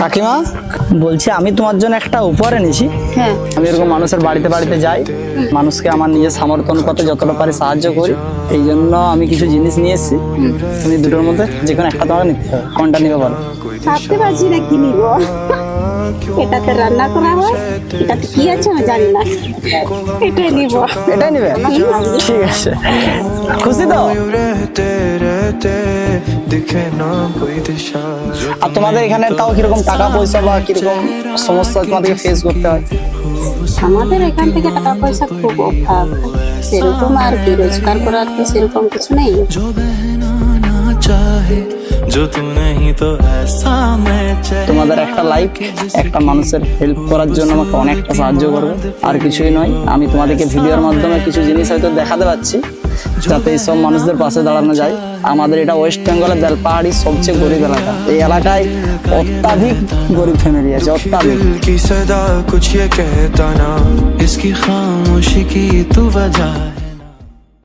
কাকিমা বলছি আমি তোমার জন্য একটা উপহার এনেছি। হ্যাঁ। আমি এরকম মানুষের বাড়িতে বাড়িতে যাই মানুষকে আমার নিজের সামর্থ্য অনুপাতে যতটা পারি সাহায্য করি এই জন্য আমি কিছু জিনিস নিয়ে এসেছি। তুমি দুটোর মধ্যে যে কোনো একটা তোমাকে নিতে হবে। কোনটা নিবে বলো? ভাবতে পারছি না কি নিব। এটাতে রান্না করা হয় এটাতে কি আছে আমি জানি না। এটাই নিব। এটাই নিবে? ঠিক আছে। খুশি তো? আর তোমাদের এখানে তাও কীরকম টাকা পয়সা বা কীরকম সমস্যা তোমাদেরকে ফেস করতে হয়? আমাদের এখান থেকে টাকা পয়সা খুব অভাব। সেরকম আর কি রোজগার করার কি সেরকম কিছু নেই। তোমাদের একটা লাইফ একটা মানুষের হেল্প করার জন্য আমাকে অনেকটা সাহায্য করবে। আর কিছুই নয় আমি তোমাদেরকে ভিডিওর মাধ্যমে কিছু জিনিস হয়তো দেখাতে পাচ্ছি। যাতে এইসব মানুষদের পাশে দাঁড়ানো যায় আমাদের এটা ওয়েস্ট বেঙ্গলের বেলপাহাড়ির সবচেয়ে গরিব এলাকা এই এলাকায় অত্যাধিক গরিব ফ্যামিলি আছে অত্যাধিক दिल की सदा कुछ ये कहता ना इसकी खामोशी की तू वजह है